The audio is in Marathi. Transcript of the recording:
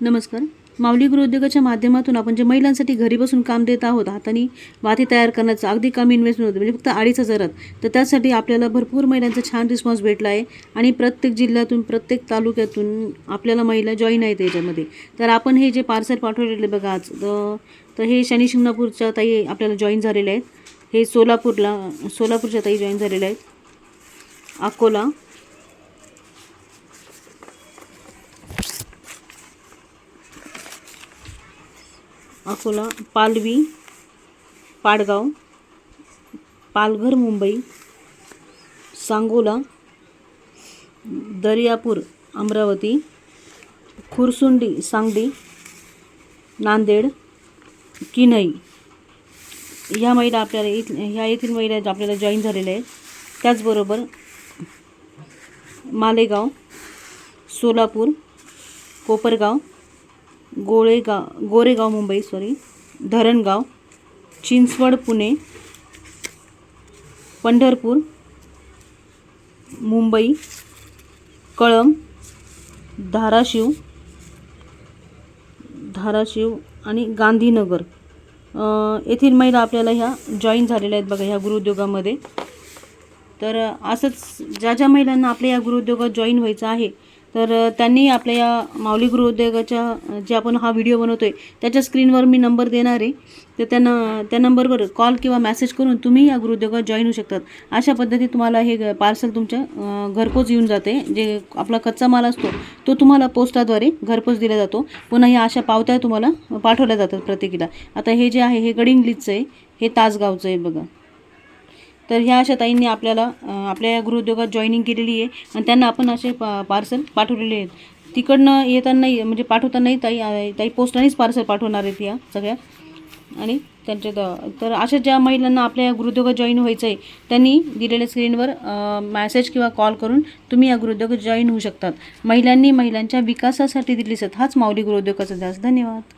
नमस्कार. माऊली गृहउद्योगाच्या माध्यमातून आपण जे महिलांसाठी घरी बसून काम देत आहोत हाताने वाती तयार करण्याचं अगदी कमी इन्व्हेस्टमेंट होतं म्हणजे फक्त अडीच हजारात. तर त्यासाठी आपल्याला भरपूर महिलांचा छान रिस्पॉन्स भेटला आहे आणि प्रत्येक जिल्ह्यातून प्रत्येक तालुक्यातून आपल्याला महिला जॉईन आहेत याच्यामध्ये. तर आपण हे जे पार्सल पाठवलेले बघा आज तर तर हे शनी शिंगणापूरच्या ताई आपल्याला जॉईन झालेले आहेत. हे सोलापूरला सोलापूरच्या ताई जॉईन झालेल्या आहेत. अकोला. अकोला पालवी पाडगाव पालघर मुंबई सांगोला दर्यापूर अमरावती खुरसुंडी सांगली नांदेड किनई ह्या महिला आपल्याला इथ ह्या येथील महिला आपल्याला जॉईन झालेल्या आहेत त्याचबरोबर मालेगाव सोलापूर कोपरगाव गोळेगाव गोरेगाव मुंबई सॉरी धरणगाव चिंचवड पुणे पंढरपूर मुंबई कळम धाराशिव धाराशिव आणि गांधीनगर. येथील महिला आपल्याला ह्या जॉईन झालेल्या आहेत बघा ह्या गुरुद्योगामध्ये तर असंच ज्या ज्या महिलांना आपल्या या गृहउद्योगात जॉईन व्हायचं आहे तर त्यांनी आपल्या या माऊली गृहोद्योगाच्या जे आपण हा व्हिडिओ बनवतो आहे त्याच्या स्क्रीनवर मी नंबर देणार आहे. तर त्यांना त्या नंबरवर कॉल किंवा मेसेज करून तुम्ही या गृहोद्योगात जॉईन होऊ शकतात. अशा पद्धतीत तुम्हाला हे पार्सल तुमच्या घरपोच येऊन जाते. जे आपला कच्चा माल असतो तो तुम्हाला पोस्टाद्वारे घरपोच दिला जातो. पुन्हा ह्या अशा पावत्या तुम्हाला पाठवल्या जातात प्रत्येकीला. आता हे जे आहे हे गडिंग्लीचं आहे हे तासगावचं आहे बघा. तर ह्या अशा ताईंनी आपल्याला आपल्या गृहउद्योगात जॉईनिंग केलेली आहे आणि त्यांना आपण असे पा पार्सल पाठवलेले आहेत. तिकडनं येतानाही म्हणजे पाठवतानाही ताई ताई पोस्टानेच पार्सल पाठवणार आहेत या सगळ्या. आणि त्यांच्या तर अशा ज्या महिलांना आपल्या या गृहउद्योगात जॉईन व्हायचं आहे त्यांनी दिलेल्या स्क्रीनवर मॅसेज किंवा कॉल करून तुम्ही या गृहउद्योगात जॉईन होऊ शकतात. महिलांनी महिलांच्या विकासासाठी दिली हाच माऊली गृहउद्योगाचा ध्यास धन्यवाद.